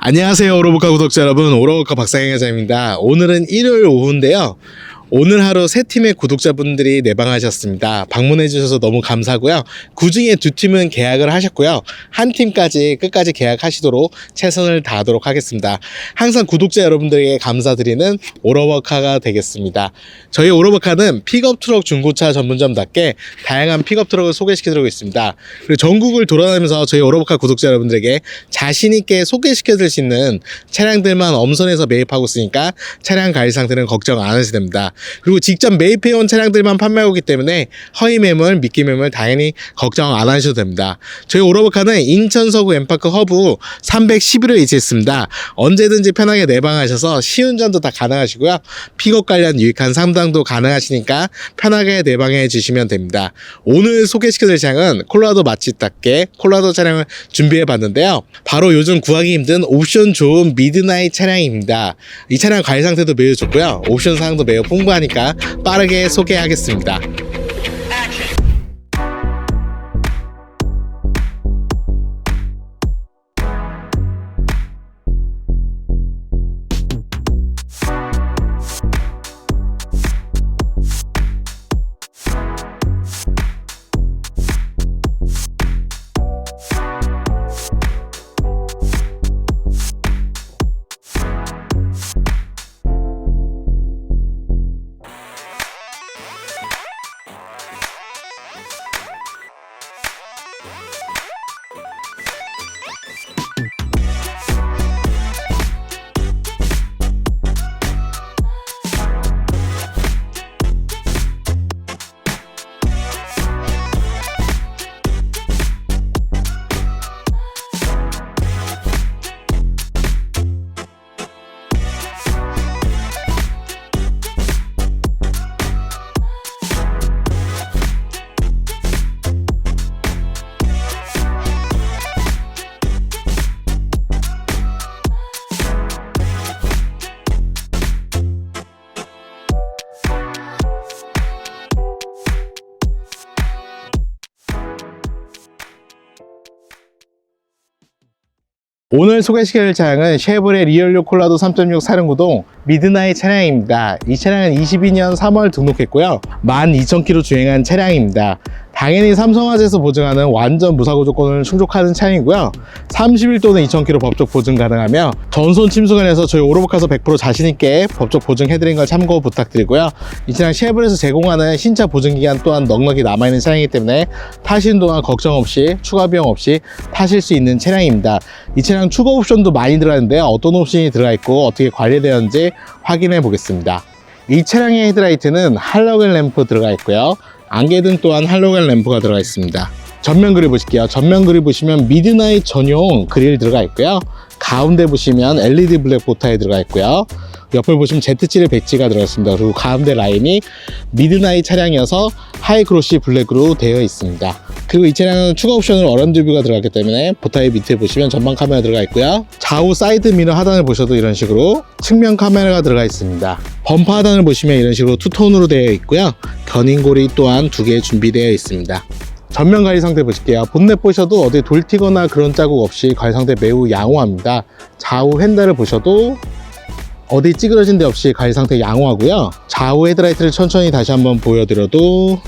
안녕하세요 오로보카 구독자 여러분. 오로보카 박상현 회장입니다. 오늘은 일요일 오후인데요 오늘 하루 세 팀의 구독자분들이 내방하셨습니다. 방문해 주셔서 너무 감사하고요. 그 중에 두 팀은 계약을 하셨고요. 한 팀까지 끝까지 계약하시도록 최선을 다하도록 하겠습니다. 항상 구독자 여러분들에게 감사드리는 오로버카가 되겠습니다. 저희 오로버카는 픽업 트럭 중고차 전문점답게 다양한 픽업 트럭을 소개시켜드리고 있습니다. 그리고 전국을 돌아다니면서 저희 오로버카 구독자 여러분들에게 자신 있게 소개시켜드릴 수 있는 차량들만 엄선해서 매입하고 있으니까 차량 관리 상태는 걱정 안 하셔도 됩니다. 그리고 직접 매입해온 차량들만 판매하고 있기 때문에 허위 매물, 미끼 매물 당연히 걱정 안 하셔도 됩니다. 저희 오로버카는 인천 서구 엠파크 허브 311에 위치했습니다. 언제든지 편하게 내방하셔서 시운전도 다 가능하시고요. 픽업 관련 유익한 상담도 가능하시니까 편하게 내방해 주시면 됩니다. 오늘 소개시켜드릴 차량은 콜라도 맛집답게 콜라도 차량을 준비해 봤는데요. 바로 요즘 구하기 힘든 옵션 좋은 미드나잇 차량입니다. 이 차량 관리 상태도 매우 좋고요. 옵션 사항도 매우 풍부 하니까 빠르게 소개하겠습니다. 오늘 소개시킬 차량은 쉐보레 리얼료 콜라도 3.6 사륜구동 미드나잇 차량입니다. 이 차량은 22년 3월 등록했고요. 12,000km 주행한 차량입니다. 당연히 삼성화재에서 보증하는 완전 무사고 조건을 충족하는 차량이고요. 30일 또는 2,000km 법적 보증 가능하며 전손 침수관에서 저희 오로보카서 100% 자신있게 법적 보증해드린 걸 참고 부탁드리고요. 이 차량 쉐보레에서 제공하는 신차 보증 기간 또한 넉넉히 남아있는 차량이기 때문에 타시는 동안 걱정 없이 추가 비용 없이 타실 수 있는 차량입니다. 이 차량 추가 옵션도 많이 들어가는데요. 어떤 옵션이 들어가 있고 어떻게 관리되었는지 확인해 보겠습니다. 이 차량의 헤드라이트는 할로겐 램프 들어가 있고요. 안개등 또한 할로겐 램프가 들어가 있습니다. 전면 그릴 보실게요. 전면 그릴 보시면 미드나잇 전용 그릴 들어가 있고요. 가운데 보시면 LED 블랙 보타에 들어가 있고요. 옆을 보시면 Z7의 배지가 들어가 있습니다. 그리고 가운데 라인이 미드나잇 차량이어서 하이크로시 블랙으로 되어 있습니다. 그리고 이 차량은 추가 옵션으로 어런드 뷰가 들어갔기 때문에 보타의 밑에 보시면 전방 카메라 들어가 있고요. 좌우 사이드 미러 하단을 보셔도 이런 식으로 측면 카메라가 들어가 있습니다. 범퍼 하단을 보시면 이런 식으로 투톤으로 되어 있고요. 견인고리 또한 두 개 준비되어 있습니다. 전면 관리 상태 보실게요. 본넷 보셔도 어디 돌 튀거나 그런 자국 없이 관리 상태 매우 양호합니다. 좌우 핸들을 보셔도 어디 찌그러진 데 없이 관리 상태 양호하고요. 좌우 헤드라이트를 천천히 다시 한번 보여드려도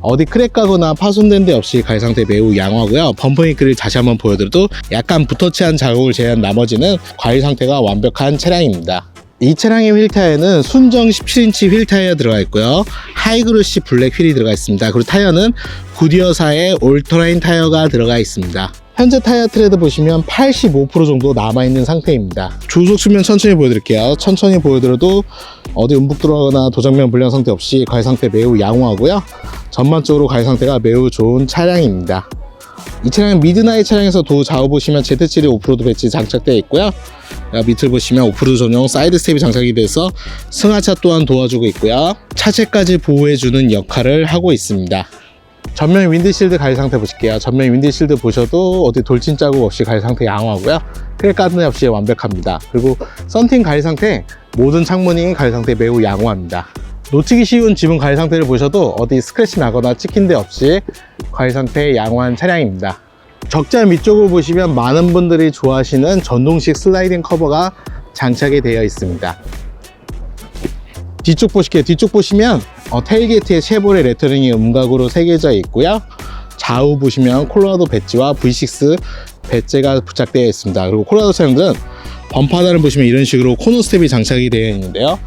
어디 크랙 가거나 파손된 데 없이 관리 상태 매우 양호하고요. 범퍼 잉크를 다시 한번 보여드려도 약간 붓터치한 자국을 제외한 나머지는 관리 상태가 완벽한 차량입니다. 이 차량의 휠 타이어는 순정 17인치 휠 타이어 들어가 있고요. 하이그루시 블랙 휠이 들어가 있습니다. 그리고 타이어는 구디어사의 올터라인 타이어가 들어가 있습니다. 현재 타이어 트레드 보시면 85% 정도 남아있는 상태입니다. 조속 수면 천천히 보여드릴게요. 천천히 보여드려도 어디 움푹 들어가거나 도장면 불량 상태 없이 가해 상태 매우 양호하고요. 전반적으로 가해 상태가 매우 좋은 차량입니다. 이 차량은 미드나잇 차량에서 도 좌우 보시면 Z7의 오프로드 배치 장착되어 있고요. 야, 밑을 보시면 오프로드 전용 사이드 스텝이 장착이 돼서 승하차 또한 도와주고 있고요. 차체까지 보호해주는 역할을 하고 있습니다. 전면 윈드실드 가위 상태 보실게요. 전면 윈드실드 보셔도 어디 돌진 자국 없이 가위 상태 양호하고요. 크랙 가든 없이 완벽합니다. 그리고 썬팅 가위 상태 모든 창문이 가위 상태 매우 양호합니다. 놓치기 쉬운 지붕 가위 상태를 보셔도 어디 스크래치 나거나 찍힌 데 없이 가위 상태 양호한 차량입니다. 적자 위쪽을 보시면 많은 분들이 좋아하시는 전동식 슬라이딩 커버가 장착이 되어 있습니다. 뒤쪽 보실게요. 뒤쪽 보시면 어, 테일게이트에 쉐보레 레터링이 음각으로 새겨져 있고요. 좌우 보시면 콜로라도 배지와 V6 배지가 부착되어 있습니다. 그리고 콜로라도 차량들은 범퍼 하나를 보시면 이런 식으로 코너 스텝이 장착이 되어 있는데요.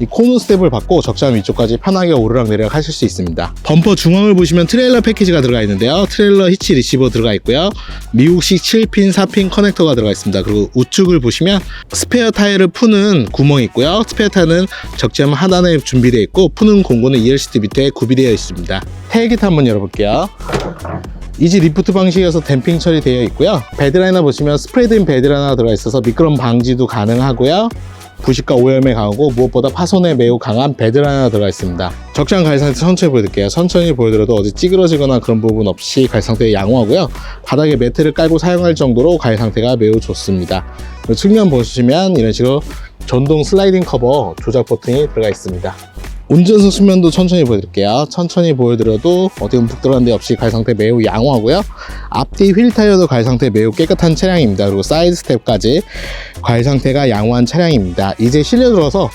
이 코너 스텝을 받고 적장 위쪽까지 편하게 오르락 내리락 하실 수 있습니다. 범퍼 중앙을 보시면 트레일러 패키지가 들어가 있는데요. 트레일러 히치 리시버 들어가 있고요. 미국식 7핀, 4핀 커넥터가 들어가 있습니다. 그리고 우측을 보시면 스페어 타이어를 푸는 구멍이 있고요. 스페어 타이어는 적재함 하단에 준비되어 있고 푸는 공구는 ELCD 밑에 구비되어 있습니다. 테일게이트 한번 열어볼게요. 이지 리프트 방식이어서 댐핑 처리되어 있고요. 베드라이너 보시면 스프레드인 베드라이너가 들어가 있어서 미끄럼 방지도 가능하고요. 부식과 오염에 강하고 무엇보다 파손에 매우 강한 베드라이너가 들어가 있습니다. 적장 가해 상태 천천히 보여드릴게요. 천천히 보여드려도 어디 찌그러지거나 그런 부분 없이 상태 양호하고요. 바닥에 매트를 깔고 사용할 정도로 가해 상태가 매우 좋습니다. 측면 보시면 이런 식으로 전동 슬라이딩 커버 조작 버튼이 들어가 있습니다. 운전석 측면도 천천히 보여드릴게요. 천천히 보여드려도 어디 움푹 들어간 데 없이 가해 상태 매우 양호하고요. 앞뒤 휠 타이어도 가해 상태 매우 깨끗한 차량입니다. 그리고 사이드 스텝까지 가해 상태가 양호한 차량입니다. 이제 실내 들어서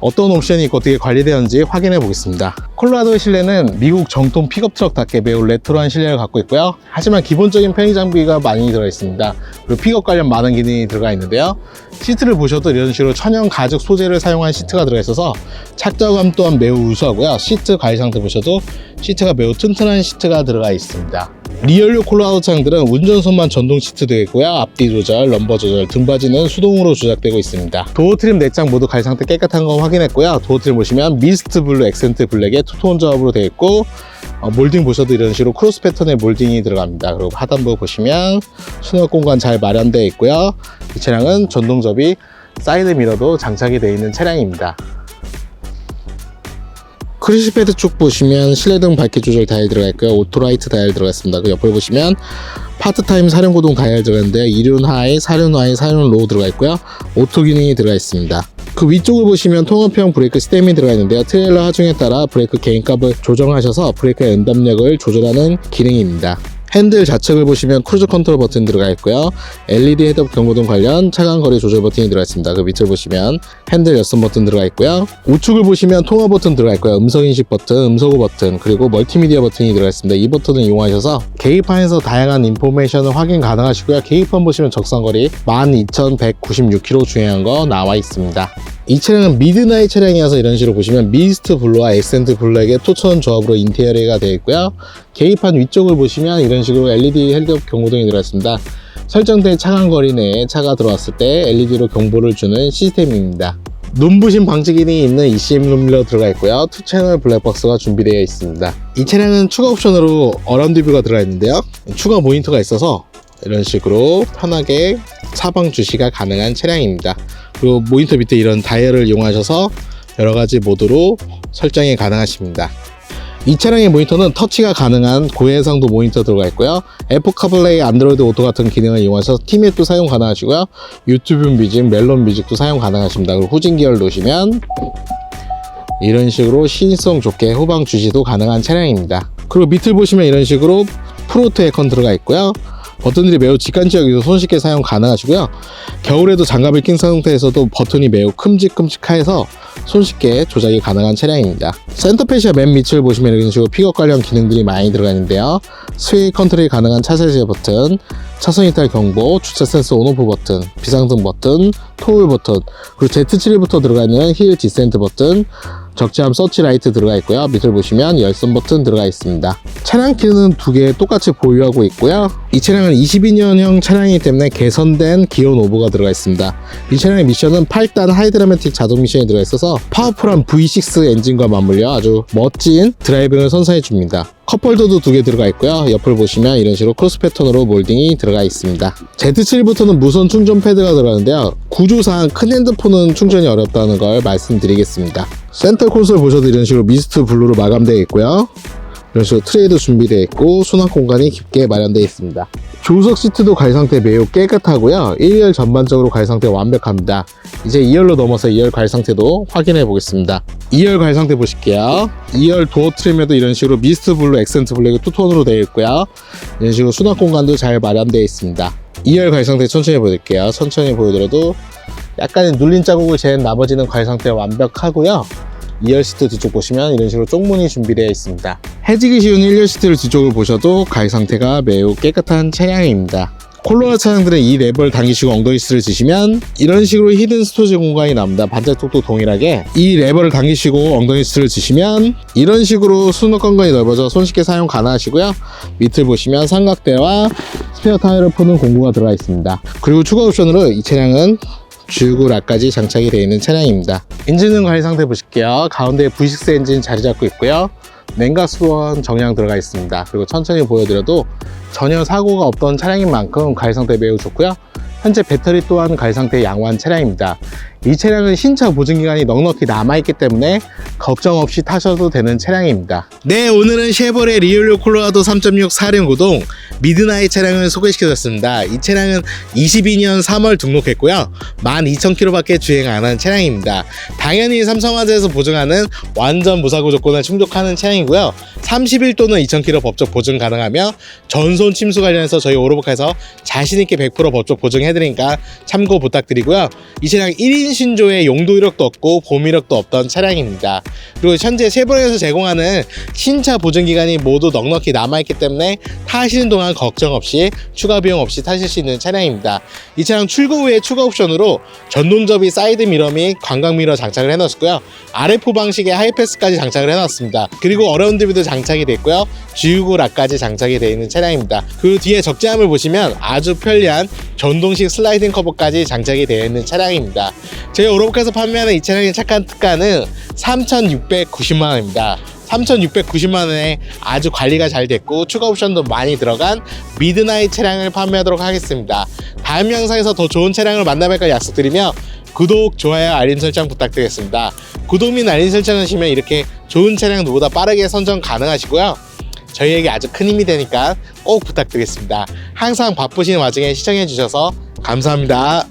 어떤 옵션이 있고 어떻게 관리되었는지 확인해 보겠습니다. 콜로라도의 실내는 미국 정통 픽업 트럭답게 매우 레트로한 실내를 갖고 있고요. 하지만 기본적인 편의 장비가 많이 들어 있습니다. 그리고 픽업 관련 많은 기능이 들어가 있는데요. 시트를 보셔도 이런 식으로 천연 가죽 소재를 사용한 시트가 들어 있어서 착자감 또한 매우 우수하고요. 시트 가해 상태 보셔도 시트가 매우 튼튼한 시트가 들어가 있습니다. 리얼류 콜로라도 차량들은 운전선만 전동 시트 되어 있고요. 앞뒤 조절, 럼버 조절, 등받이는 수동으로 조작되고 있습니다. 도어 트림 4장 모두 가해 상태 깨끗한 거 확인했고요. 도어 트림 보시면 미스트 블루, 액센트 블랙의 투톤 조합으로 되어 있고 어, 몰딩 보셔도 이런 식으로 크로스 패턴의 몰딩이 들어갑니다. 그리고 하단부 보시면 수납 공간 잘 마련되어 있고요. 이 차량은 전동 접이 사이드 미러도 장착이 되어 있는 차량입니다. 크리시패드 쪽 보시면 실내등 밝기 조절 다이얼 들어가 있고요. 오토라이트 다이얼 들어가 있습니다. 그 옆을 보시면 파트타임 사륜구동 다이얼 들어가 있는데 이륜 하이, 사륜 하이, 사륜 로우 들어가 있고요. 오토 기능이 들어가 있습니다. 그 위쪽을 보시면 통합형 브레이크 스템이 들어가 있는데요. 트레일러 하중에 따라 브레이크 개인값을 조정하셔서 브레이크의 응답력을 조절하는 기능입니다. 핸들 좌측을 보시면 크루즈 컨트롤 버튼 들어가 있고요. LED 헤드업 경고등 관련 차간 거리 조절 버튼이 들어가 있습니다. 그 밑을 보시면 핸들 여섯 버튼 들어가 있고요. 우측을 보시면 통화 버튼 들어가 있고요. 음성 인식 버튼, 음소거 버튼, 그리고 멀티미디어 버튼이 들어가 있습니다. 이 버튼을 이용하셔서 계기판에서 다양한 인포메이션을 확인 가능하시고요. 계기판 보시면 적상거리 12,196km 주행한 거 나와 있습니다. 이 차량은 미드나잇 차량이어서 이런 식으로 보시면 미스트 블루와 액센트 블랙의 토천 조합으로 인테리어가 되어 있고요. 계기판 위쪽을 보시면 이런 식으로 LED 헬드업 경고등이 들어있습니다. 설정된 차간 거리 내에 차가 들어왔을 때 LED로 경보를 주는 시스템입니다. 눈부신 방지 기능이 있는 ECM 룸밀러 들어가 있고요. 투 채널 블랙박스가 준비되어 있습니다. 이 차량은 추가 옵션으로 어라운드 뷰가 들어가 있는데요. 추가 모니터가 있어서 이런 식으로 편하게 사방 주시가 가능한 차량입니다. 그리고 모니터 밑에 이런 다이얼을 이용하셔서 여러 가지 모드로 설정이 가능하십니다. 이 차량의 모니터는 터치가 가능한 고해상도 모니터 들어가 있고요. 애플 카플레이, 안드로이드 오토 같은 기능을 이용해서 티맵도 사용 가능하시고요. 유튜브 뮤직, 멜론 뮤직도 사용 가능하십니다. 그리고 후진 기어를 놓으시면 이런 식으로 신성 좋게 후방 주시도 가능한 차량입니다. 그리고 밑을 보시면 이런 식으로 프로토 에어컨 들어가 있고요. 버튼들이 매우 직관적이고 손쉽게 사용 가능하시고요. 겨울에도 장갑을 낀 상태에서도 버튼이 매우 큼직큼직해서 손쉽게 조작이 가능한 차량입니다. 센터페시아 맨 밑을 보시면 이런 식으로 픽업 관련 기능들이 많이 들어가 있는데요. 스웨이 컨트롤이 가능한 차세 제어 버튼, 차선 이탈 경보, 주차 센서 온오프 버튼, 비상등 버튼, 토울 버튼, 그리고 Z7부터 들어가 있는 힐 디센트 버튼, 적재함 서치 라이트 들어가 있고요. 밑을 보시면 열선 버튼 들어가 있습니다. 차량 키는 두 개 똑같이 보유하고 있고요. 이 차량은 22년형 차량이기 때문에 개선된 기어 노브가 들어가 있습니다. 이 차량의 미션은 8단 하이드라마틱 자동 미션이 들어가 있어서 파워풀한 V6 엔진과 맞물려 아주 멋진 드라이빙을 선사해 줍니다. 컵홀더도 두 개 들어가 있고요. 옆을 보시면 이런 식으로 크로스 패턴으로 몰딩이 들어가 있습니다. Z7부터는 무선 충전 패드가 들어가는데요. 구조상 큰 핸드폰은 충전이 어렵다는 걸 말씀드리겠습니다. 센터 콘솔 보셔도 이런 식으로 미스트 블루로 마감되어 있고요. 이런 식으로 트레이도 준비되어 있고 수납 공간이 깊게 마련되어 있습니다. 조수석 시트도 가위 상태 매우 깨끗하고요. 1열 전반적으로 가위 상태 완벽합니다. 이제 2열로 넘어서 2열 가위 상태도 확인해 보겠습니다. 2열 가위 상태 보실게요. 2열 도어 트림에도 이런 식으로 미스트 블루, 액센트 블랙이 투톤으로 되어 있고요. 이런 식으로 수납 공간도 잘 마련되어 있습니다. 2열 가위 상태 천천히 보여드릴게요. 천천히 보여드려도 약간의 눌린 자국을 제한 나머지는 가위 상태 완벽하고요. 2열 시트 뒤쪽 보시면 이런 식으로 쪽문이 준비되어 있습니다. 해지기 쉬운 1열 시트를 뒤쪽을 보셔도 가위 상태가 매우 깨끗한 차량입니다. 콜로라 차량들은 이 랩을 당기시고 엉덩이 스를 지시면 이런 식으로 히든 스토지 공간이 나옵니다. 반짝쪽도 동일하게 이 레버를 당기시고 엉덩이 스를 지시면 이런 식으로 수납 공간이 넓어져 손쉽게 사용 가능하시고요. 밑을 보시면 삼각대와 스페어 타이어를 푸는 공구가 들어가 있습니다. 그리고 추가 옵션으로 이 차량은 주유구 락까지 장착이 되어 있는 차량입니다. 엔진은 관리 상태 보실게요. 가운데 V6 엔진 자리 잡고 있고요. 냉각 수원 정량 들어가 있습니다. 그리고 천천히 보여드려도 전혀 사고가 없던 차량인 만큼 가위 상태 매우 좋고요. 현재 배터리 또한 가위 상태 양호한 차량입니다. 이 차량은 신차 보증 기간이 넉넉히 남아있기 때문에 걱정 없이 타셔도 되는 차량입니다. 네, 오늘은 쉐보레 리올로 콜로라도 3.6 사륜구동 미드나잇 차량을 소개시켜드렸습니다. 이 차량은 22년 3월 등록했고요. 12,000km밖에 주행 안 한 차량입니다. 당연히 삼성화재에서 보증하는 완전 무사고 조건을 충족하는 차량이고요. 31 또는 2,000km 법적 보증 가능하며 전손 침수 관련해서 저희 오로보카에서 자신있게 100% 법적 보증해드리니까 참고 부탁드리고요. 이 차량 1인 신조의 용도 이력도 없고 보험 이력도 없던 차량입니다. 그리고 현재 세번에서 제공하는 신차 보증 기간이 모두 넉넉히 남아있기 때문에 타시는 동안 걱정 없이 추가 비용 없이 타실 수 있는 차량입니다. 이 차량 출고 후에 추가 옵션으로 전동접이 사이드 미러 및 관광 미러 장착을 해놨고요. RF 방식의 하이패스까지 장착을 해놨습니다. 그리고 어라운드 뷰도 장착이 됐고요. 주유구 락까지 장착이 되어 있는 차량입니다. 그 뒤에 적재함을 보시면 아주 편리한 전동식 슬라이딩 커버까지 장착이 되어 있는 차량입니다. 저희 오로브카에서 판매하는 이 차량의 착한 특가는 3,690만 원입니다. 3,690만 원에 아주 관리가 잘 됐고 추가 옵션도 많이 들어간 미드나잇 차량을 판매하도록 하겠습니다. 다음 영상에서 더 좋은 차량을 만나뵐까 약속드리며 구독, 좋아요, 알림 설정 부탁드리겠습니다. 구독 및 알림 설정 하시면 이렇게 좋은 차량 누구보다 빠르게 선정 가능하시고요. 저희에게 아주 큰 힘이 되니까 꼭 부탁드리겠습니다. 항상 바쁘신 와중에 시청해 주셔서 감사합니다.